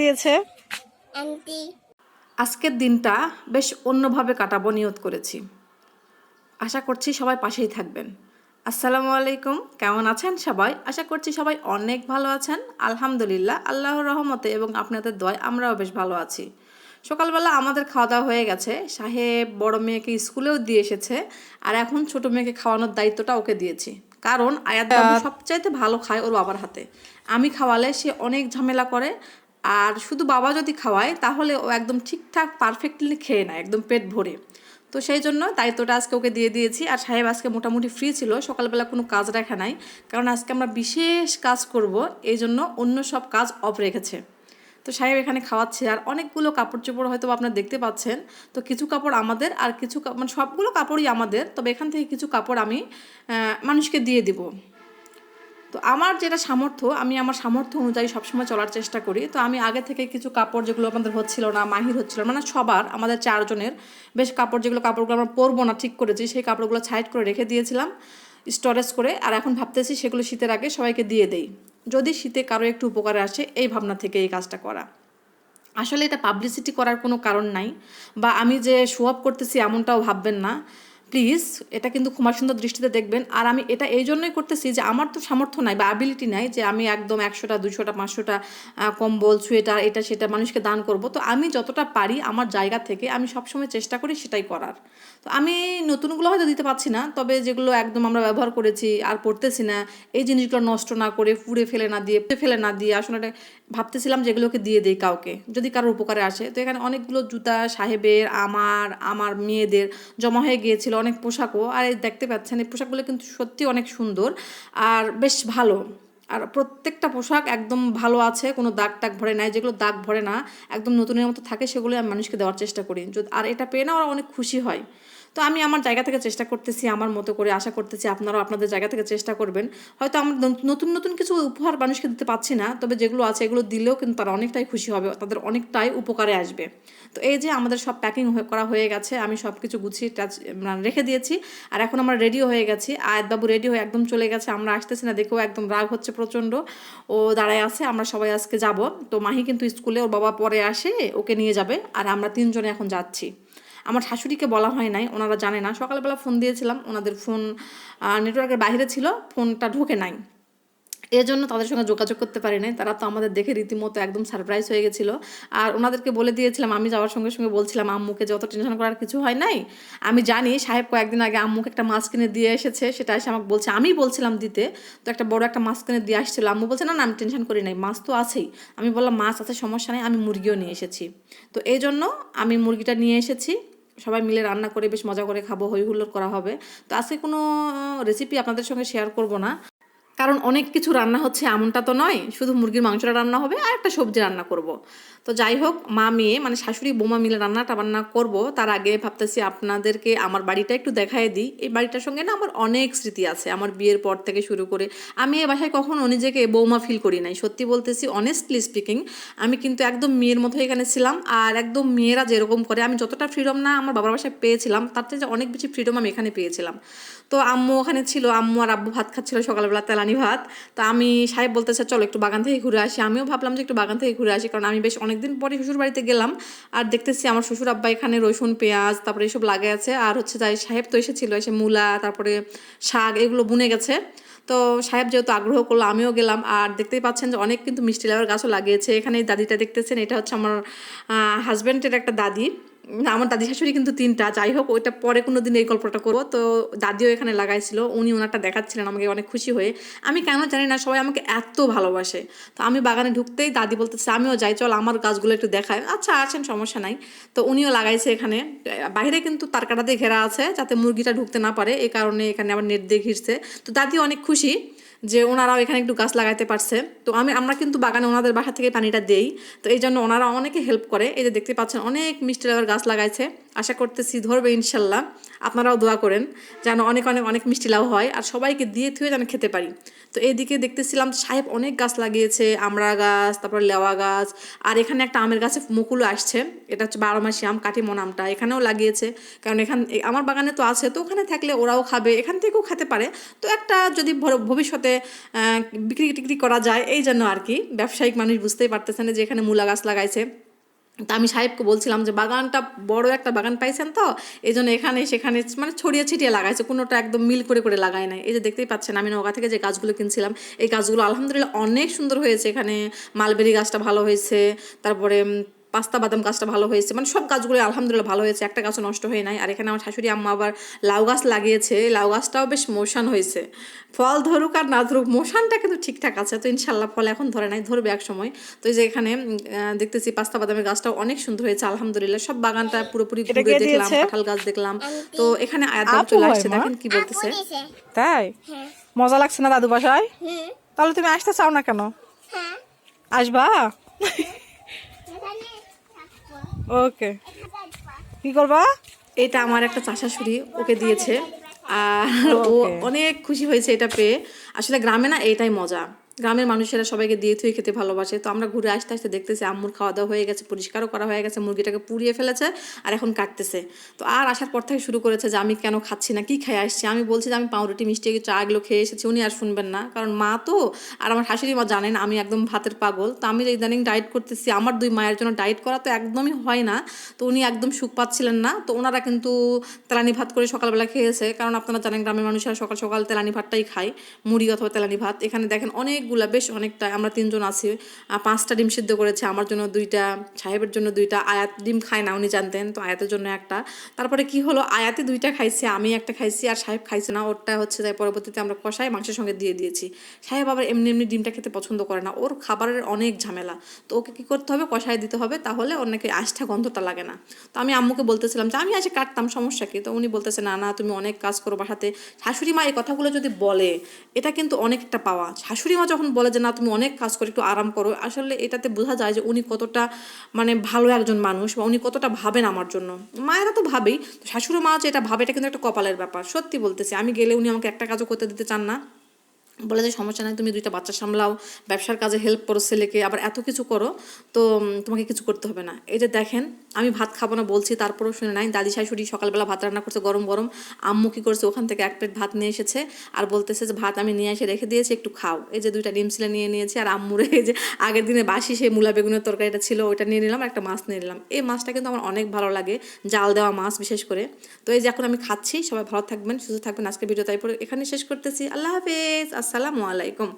দিয়েছে। আন্টি আজকের দিনটা বেশ অন্যভাবে কাটাবো নিয়ত করেছি। আশা করছি সবাই পাশেই থাকবেন। আসসালামু আলাইকুম কেমন আছেন সবাই? আশা করছি সবাই অনেক ভালো আছেন। আলহামদুলিল্লাহ আল্লাহর রহমতে এবং আপনাদের দয় আমরাও বেশ ভালো আছি। সকালবেলা আমাদের খাওয়া দাওয়া হয়ে গেছে। সাহেব বড় মেয়েকে স্কুলেও দিয়ে এসেছে আর এখন ছোট মেয়েকে খাওয়ানোর দায়িত্বটা ওকে দিয়েছি। কারণ আয়াত বাবু সবচাইতে ভালো খায় ওর বাবার হাতে। আমি খাওয়ালে সে অনেক ঝামেলা করে আর শুধু বাবা যদি খাওয়ায়, তাহলে ও একদম ঠিকঠাক পারফেক্টলি খেয়ে নেয়, একদম পেট ভরে। তো সেই জন্য দায়িত্বটা আজকে ওকে দিয়ে দিয়েছি। আর সাহেব আজকে মোটামুটি ফ্রি ছিল, সকালবেলা কোনো কাজ রাখা নাই। কারণ আজকে আমরা বিশেষ কাজ করব, এই জন্য অন্য সব কাজ অফ রেখেছে। তো সাহেব এখানে খাওয়াচ্ছে, আর অনেকগুলো কাপড় চোপড় হয়তো আপনারা দেখতে পাচ্ছেন। তো কিছু কাপড় আমাদের, আর কিছু মানে সবগুলো কাপড়ই আমাদের। তবে এখান থেকে কিছু কাপড় আমি মানুষকে দিয়ে দিব। তো আমার যেটা সামর্থ্য, আমি আমার সামর্থ্য অনুযায়ী সবসময় চলার চেষ্টা করি। তো আমি আগে থেকে কিছু কাপড় যেগুলো আমাদের হচ্ছিল না, মাহির হচ্ছিল মানে সবার, আমাদের চারজনের, বেশ কাপড় যেগুলো, কাপড়গুলো আমরা পরবো না, ঠিক করেছি, সেই কাপড়গুলো সাইড করে রেখে দিয়েছিলাম স্টোরেজ করে। আর এখন ভাবতেছি সেগুলো শীতের আগে সবাইকে দিয়ে দেই। যদি শীতে কারও একটু উপকারে আসে, এই ভাবনা থেকে এই কাজটা করা। আসলে এটা পাবলিসিটি করার কোনো কারণ নাই, বা আমি যে শো অফ করতেছি এমনটাও ভাববেন না। প্লিজ, এটা কিন্তু খুমার সুন্দর দৃষ্টিতে দেখবেন। আর আমি এটা এই জন্যই করতেছি যে আমার তো সামর্থ্য নাই বা অ্যাবিলিটি নাই যে আমি একদম একশোটা দুশোটা পাঁচশোটা কম্বল, সোয়েটার, এটা, সেটা মানুষকে দান করব। তো আমি যতটা পারি আমার জায়গা থেকে আমি সবসময় চেষ্টা করি সেটাই করার। তো আমি নতুনগুলো হয়তো দিতে পারছি না, তবে যেগুলো একদম আমরা ব্যবহার করেছি আর পড়তেছি না, এই জিনিসগুলো নষ্ট না করে পুড়ে ফেলে না দিয়ে, পুড়ে ফেলে না দিয়ে আসলে ভাবতেছিলাম যেগুলোকে দিয়ে দিই কাউকে, যদি কারোর উপকারে আসে। তো এখানে অনেকগুলো জুতা, সাহেবের, আমার আমার মেয়েদের জমা হয়ে গিয়েছিল অনেক পোশাকও, আর এই দেখতে পাচ্ছেন এই পোশাকগুলো কিন্তু সত্যি অনেক সুন্দর আর বেশ ভালো। আর প্রত্যেকটা পোশাক একদম ভালো আছে, কোনো দাগ টাগ ভরে নাই, যেগুলো দাগ ভরে না, একদম নতুনের মতো থাকে সেগুলো আমি মানুষকে দেওয়ার চেষ্টা করি। আর এটা পেয়ে না ওরা অনেক খুশি হয়। তো আমি আমার জায়গা থেকে চেষ্টা করতেছি, আমার মতো করে আশা করতেছি আপনারাও আপনাদের জায়গা থেকে চেষ্টা করবেন। হয়তো আমরা নতুন নতুন কিছু উপহার মানুষকে দিতে পারছি না, তবে যেগুলো আছে এগুলো দিলেও কিন্তু তারা অনেকটাই খুশি হবে, তাদের অনেকটাই উপকারে আসবে। তো এই যে আমাদের সব প্যাকিং করা হয়ে গেছে, আমি সব কিছু গুছিয়ে টাচ মানে রেখে দিয়েছি। আর এখন আমরা রেডিও হয়ে গেছি। আয়াতবাবু রেডি হয়ে একদম চলে গেছে, আমরা আসতেছি না, দেখেও একদম রাগ হচ্ছে প্রচণ্ড। ও দাঁড়ায় আছে, আমরা সবাই আজকে যাব। তো মাহি কিন্তু স্কুলে, ওর বাবা পরে আসে, ওকে নিয়ে যাবে, আর আমরা তিনজনে এখন যাচ্ছি। আমার শাশুড়িকে বলা হয় নাই, ওনারা জানে না। সকালবেলা ফোন দিয়েছিলাম, ওনাদের ফোন নেটওয়ার্কের বাইরে ছিল ফোনটা ঢোকে নাই। এর জন্য তাদের সঙ্গে যোগাযোগ করতে পারি নাই। তারা তো আমাদের দেখে রীতিমতো একদম সারপ্রাইজ হয়ে গেছিল। আর ওনাদেরকে বলে দিয়েছিলাম, আমি যাওয়ার সঙ্গে সঙ্গে বলছিলাম, আম্মুকে যত টেনশন করার কিছু হয় নাই? আমি জানি, সাহেব কয়েকদিন আগে আম্মুকে একটা মাছ কিনে দিয়ে এসেছে। সেটা এসে আমাকে বলছে, আমি বলছিলাম দিতে, তো একটা বড় একটা মাছ কিনে দিয়ে আসছিল। আম্মু বলছে, না না, আমি টেনশন করি নাই মাছ তো আছেই। আমি বললাম মাছ আছে, সমস্যা নেই, আমি মুরগিও নিয়ে এসেছি। তো এই জন্য আমি মুরগিটা নিয়ে এসেছি। সবাই মিলে রান্না করে বেশ মজা করে খাব, হই হুল্লোড় করা হবে। তো আজকে কোনো রেসিপি আপনাদের সঙ্গে শেয়ার করব না। কারণ অনেক কিছু রান্না হচ্ছে এমনটা তো নয়, শুধু মুরগির মাংসটা রান্না হবে আর একটা সবজি রান্না করব। তো যাই হোক, মা মেয়ে মানে শাশুড়ি, বোমা মিলে রান্নাটা বান্না করব। তার আগে ভাবতেছি আপনাদেরকে আমার বাড়িটা একটু দেখাই দিই। এই বাড়িটার সঙ্গে না আমার অনেক স্মৃতি আছে, আমার বিয়ের পর থেকে শুরু করে। আমি এ বাসায় কখনো নিজেকে বৌমা ফিল করি নাই। সত্যি বলতেছি অনেস্টলি স্পিকিং আমি কিন্তু একদম মেয়ের মতো এখানে ছিলাম আর একদম মেয়েরা যেরকম করে, আমি যতটা ফ্রিডম না আমার বাবার বাসায় পেয়েছিলাম, তার থেকে অনেক বেশি ফ্রিডম আমি এখানে পেয়েছিলাম। তো আম্মু ওখানে ছিল, আম্মু আর আব্বু ভাত খাচ্ছিল সকালবেলা তেলানি ভাত তো আমি সাহেব বলতেছে, চলো একটু বাগান থেকে ঘুরে আসি। আমিও ভাবলাম যে একটু বাগান থেকে ঘুরে আসি, কারণ আমি বেশ অনেকদিন পরে শ্বশুর বাড়িতে গেলাম। আর দেখতেছি আমার শ্বশুর আব্বা এখানে রসুন, পেঁয়াজ, তারপরে এসব লাগাই আছে। আর হচ্ছে যাই সাহেব তো এসেছিল, এসে মূলা, তারপরে শাক এগুলো বুনে গেছে। তো সাহেব যেহেতু আগ্রহ করল, আমিও গেলাম। আর দেখতেই পাচ্ছেন যে অনেক কিন্তু মিষ্টি লেবার গাছও লাগিয়েছে। এখানে এই দাদিটা দেখতেছেন, এটা হচ্ছে আমার হাজব্যান্ডের একটা দাদি। আমার দাদি শাশুড়ি কিন্তু তিনটা। যাই হোক, ওইটা পরে কোনো দিন এই গল্পটা করব। তো দাদিও এখানে লাগাইছিল, উনি ওনারটা দেখাচ্ছিলেন আমাকে, অনেক খুশি হয়ে। আমি কেন জানি না, সবাই আমাকে এত ভালোবাসে। তো আমি বাগানে ঢুকতেই দাদি বলতেছে, আমিও যাই, চল আমার গাছগুলো একটু দেখায়। আচ্ছা আছেন, সমস্যা নাই। তো উনিও লাগাইছে এখানে। বাইরে কিন্তু তার কাটা দিয়ে ঘেরা আছে, যাতে মুরগিটা ঢুকতে না পারে এই কারণে এখানে আবার নেট দিয়ে ঘিরছে। তো দাদিও অনেক খুশি। যে ওনারাও এখানে একটু গাছ লাগাইতে পারছে। তো আমি, আমরা কিন্তু বাগানে ওনাদের বাসা থেকে পানিটা দেই। তো এই জন্য ওনারা অনেকে হেল্প করে। এই যে দেখতে পাচ্ছেন, অনেক মিষ্টি লাগার গাছ লাগাইছে। আশা করতেছি ধরবে ইনশাল্লাহ। আপনারাও দোয়া করেন যেন অনেক অনেক অনেক মিষ্টি লাউ হয় আর সবাইকে দিয়ে থুয়ে যেন খেতে পারি। তো এইদিকে দেখতেছিলাম সাহেব অনেক গাছ লাগিয়েছে, আমড়া গাছ, তারপর লেওয়া গাছ আর এখানে একটা আমের গাছে মুকুলও আসছে। এটা হচ্ছে বারো মাসি আম, কাটিমন আমটা এখানেও লাগিয়েছে। কারণ এখান আমার বাগানে তো আছে, তো ওখানে থাকলে ওরাও খাবে, এখান থেকেও খেতে পারে। তো একটা যদি ভবিষ্যতে বিক্রি টিক্রি করা যায়, এই জন্য আর কি। ব্যবসায়িক মানুষ বুঝতেই পারতেছে না যে এখানে মূলা গাছ লাগাইছে। তা আমি সাহেবকে বলছিলাম যে, বাগানটা বড় একটা বাগান পাইছেন তো? এই জন্য এখানে সেখানে মানে ছড়িয়ে ছিটিয়ে লাগাইছে, কোনোটা একদম মিল করে করে লাগায় নাই। এই যে দেখতেই পাচ্ছেন, আমি নৌকা থেকে যে গাছগুলো কিনছিলাম, এই গাছগুলো আলহামদুলিল্লাহ অনেক সুন্দর হয়েছে এখানে। মালবেরি গাছটা ভালো হয়েছে, তারপরে পাস্তা বাদাম গাছটা ভালো হয়েছে। মানে সব গাছগুলো আলহামদুলিল্লাহ ভালো হয়েছে। একটা গাছও নষ্ট হয়ে নাই। আর এখানে আমার শাশুড়ি আম্মা আবার লাউ গাছ লাগিয়েছে। লাউ গাছটাও বেশ মোশান হয়েছে। ফল ধরুক আর না ধরুক মোশানটা কিন্তু ঠিকঠাক আছে। তো ইনশাল্লাহ ফল এখন ধরে নাই ধরবে এক সময়। তো এই যে এখানে দেখতেছি পাস্তা বাদামের গাছটাও অনেক সুন্দর হয়েছে আলহামদুলিল্লাহ। সব বাগানটা পুরোপুরি ঘুরে দেখলাম? কাঁঠাল গাছ দেখলাম। তো এখানে আয়াত চলে আসছে? দেখেন কি বলতেছে। তাই? হ্যাঁ। মজা লাগছে না দাদু বাসায়? তাহলে তুমি আসতে চাও না কেন? হ্যাঁ। আসবা? থাকব ওকে। কি করবা? এটা আমার একটা চাষাশুড়ি ওকে দিয়েছে। আর ও অনেক খুশি হয়েছে এটা পেয়ে। আসলে গ্রামে না এটাই মজা। গ্রামের মানুষেরা সবাইকে দিয়ে থুয়ে খেতে ভালোবাসে। তো আমরা ঘুরে আসতে আসতে দেখতেছি আম্মুর খাওয়া দাওয়া হয়ে গেছে, পরিষ্কারও করা হয়ে গেছে, মুরগিটাকে পুড়িয়ে ফেলেছে আর এখন কাটতেছে। তো আর আসার পর থেকে শুরু করেছে যে আমি কেন খাচ্ছি না, কি খেয়ে আসছি? আমি বলছি যে আমি পাউরুটি, মিষ্টি চা এগুলো খেয়ে এসেছি, উনি আর শুনবেন না। কারণ মা তো আর আমার শাশুড়ি মা জানেন আমি একদম ভাতের পাগল। তো আমি ইদানিং ডায়েট করতেছি, আমার দুই মায়ের জন্য ডায়েট করা তো একদমই হয় না। তো উনি একদম সুখ পাচ্ছিলেন না। তো ওনারা কিন্তু তেলানি ভাত করে সকালবেলা খেয়েছে। কারণ আপনারা জানেন গ্রামের মানুষেরা সকাল সকাল তেলানি ভাতটাই খায়, মুড়ি অথবা তেলানি ভাত। এখানে দেখেন অনেকগুলা, বেশ অনেকটা, আমরা তিনজন আছি। পাঁচটা ডিম সিদ্ধ করেছে, আমার জন্য দুইটা, সাহেবের জন্য দুইটা, আয়াত ডিম খায় না, উনি জানতেন, তো আয়াতের জন্য একটা। তারপরে কি হলো, আয়াতে দুইটা খাইছে, আমি একটা খাইছি, আর সাহেব খাইছে না, ওরটা হচ্ছে তাই পরবর্তীতে আমরা কষাই মাংসের সঙ্গে দিয়ে দিয়েছি। সাহেব আবার এমনি এমনি ডিমটা খেতে পছন্দ করে না, ওর খাবারের অনেক ঝামেলা। তো ওকে কী করতে হবে, কষায় দিতে হবে, তাহলে ওর নাকি গন্ধটা লাগে না। তো আমি আম্মুকে বলতেছিলাম যে, আমি আজকে কাটতাম, সমস্যা কি? তো উনি বলতেছে, না না, তুমি অনেক কাজ করো বাসাতে। শাশুড়ি মা এই কথাগুলো যদি বলে, এটা কিন্তু অনেকটা পাওয়া। শাশুড়ি মা যখন বলে যে, না, তুমি অনেক কাজ করে, একটু আরাম করো, আসলে এটাতে বোঝা যায় যে, উনি কতটা মানে ভালো একজন মানুষ বা উনি কতটা ভাবেন আমার জন্য। মায়েরা তো ভাবেই। শাশুড়ি মা যে এটা ভাবে, এটা কিন্তু একটা কপালের ব্যাপার। সত্যি বলতেছি, আমি গেলে উনি আমাকে একটা কাজও করতে দিতে চান না। বলে যে সমস্যা নাই, তুমি দুইটা বাচ্চা সামলাও, ব্যবসার কাজে হেল্প করো ছেলেকে, আবার এত কিছু করো, তো তোমাকে কিছু করতে হবে না। এই যে দেখেন, আমি ভাত খাব না বলছি, তারপরেও শুনে নাই, দাদি শাশুড়ি সকালবেলা ভাত রান্না করছে, গরম গরম, আম্মু কী করছে, ওখান থেকে এক প্লেট ভাত নিয়ে এসেছে, আর বলতেছে যে ভাত আমি নিয়ে এসে রেখে দিয়েছি, একটু খাও। এই যে দুইটা ডিম ছিলে নিয়ে নিয়েছি, আর আম্মুরে এই যে আগের দিনে বাসি, সেই মূলা বেগুনের তরকারিটা ছিল, ওইটা নিয়ে নিলাম একটা মাছ নিয়ে নিলাম। এই মাছটা কিন্তু আমার অনেক ভালো লাগে, জাল দেওয়া মাছ বিশেষ করে। তো এই যে এখন আমি খাচ্ছি, সবাই ভালো থাকবেন, সুস্থ থাকবেন আজকে ভিডিও তাই পরে এখানে শেষ করতেছি। আল্লাহ হাফেজ আসসালামু আলাইকুম।